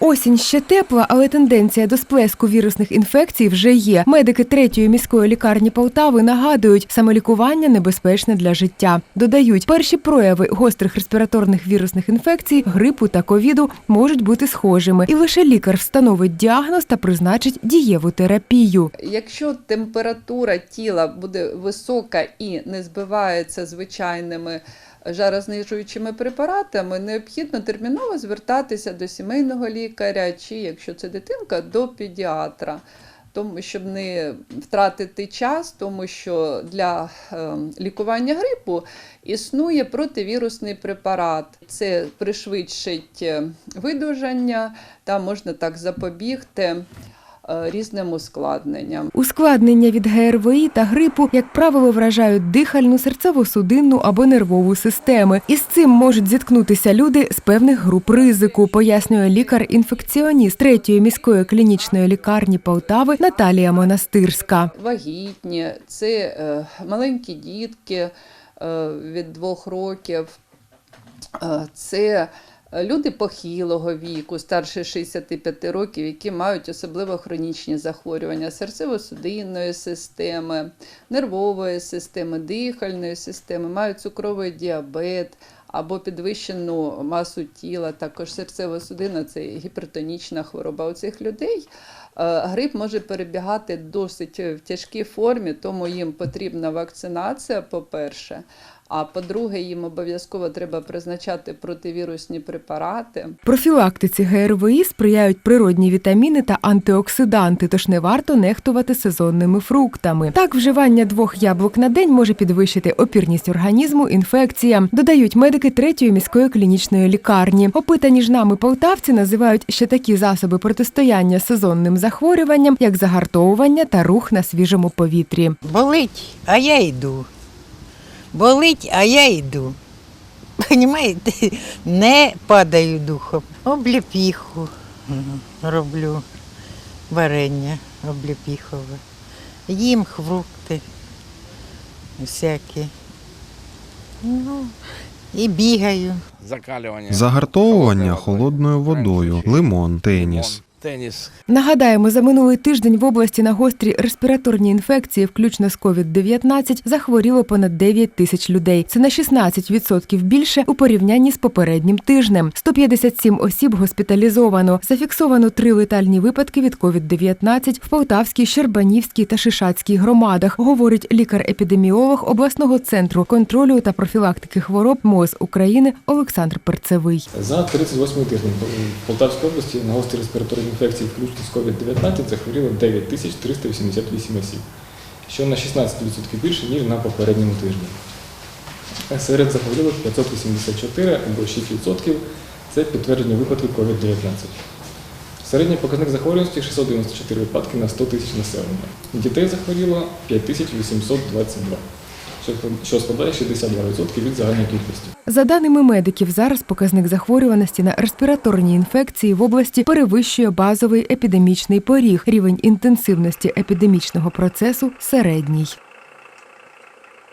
Осінь ще тепла, але тенденція до сплеску вірусних інфекцій вже є. Медики третьої міської лікарні Полтави нагадують, самолікування небезпечне для життя. Додають, перші прояви гострих респіраторних вірусних інфекцій, грипу та ковіду можуть бути схожими, і лише лікар встановить діагноз та призначить дієву терапію. Якщо температура тіла буде висока і не збивається звичайними жарознижуючими препаратами, необхідно терміново звертатися до сімейного лікаря, чи якщо це дитинка, до педіатра. Тому щоб не втратити час, тому що для е, лікування грипу існує противірусний препарат. Це пришвидшить е, видужання та можна так запобігти різним ускладненням. Ускладнення від ГРВІ та грипу, як правило, вражають дихальну, серцево-судинну або нервову системи. І з цим можуть зіткнутися люди з певних груп ризику, пояснює лікар-інфекціоніст третьої міської клінічної лікарні Полтави Наталія Монастирська. Вагітні, це е, маленькі дітки е, від двох років, е, це люди похилого віку, старше 65 років, які мають особливо хронічні захворювання серцево-судинної системи, нервової системи, дихальної системи, мають цукровий діабет. Або підвищену масу тіла, також серцево-судинна це гіпертонічна хвороба. У цих людей е, грип може перебігати досить в тяжкій формі, тому їм потрібна вакцинація, по-перше. А по-друге, їм обов'язково треба призначати противірусні препарати. Профілактиці ГРВІ сприяють природні вітаміни та антиоксиданти, тож не варто нехтувати сезонними фруктами. Так, вживання двох яблук на день може підвищити опірність організму інфекціям, додають медики третьої міської клінічної лікарні. Опитані ж нами полтавці називають ще такі засоби протистояння сезонним захворюванням, як загартовування та рух на свіжому повітрі. Болить, а я йду. Болить, а я йду. Понімаєте? Не падаю духом. Обліпіху роблю, варення обліпіхове. Їм фрукти всякі. Ну, і бігаю. закалювання. Загартовування холодною водою, лимон, теніс. Теніс. Нагадаємо, за минулий тиждень в області на гострі респіраторні інфекції, включно з COVID-19, захворіло понад 9 тисяч людей. Це на 16% більше у порівнянні з попереднім тижнем. 157 осіб госпіталізовано. Зафіксовано три летальні випадки від COVID-19 в Полтавській, Щербанівській та Шишацькій громадах, говорить лікар-епідеміолог обласного центру контролю та профілактики хвороб МОЗ України Олександр Перцевий. За 38 тиждень в Полтавській області на гострі респіраторні інфекції, включно з COVID-19, захворіло 9 388 осіб, що на 16% більше, ніж на попередньому тижні. Серед захворілих 584 або 6% це підтверджені випадки COVID-19. Середній показник захворюваності 694 випадки на 100 тисяч населення. Дітей захворіло 5822, що- що складає 62% від загальної кількості. За даними медиків, зараз показник захворюваності на респіраторні інфекції в області перевищує базовий епідемічний поріг. Рівень інтенсивності епідемічного процесу середній.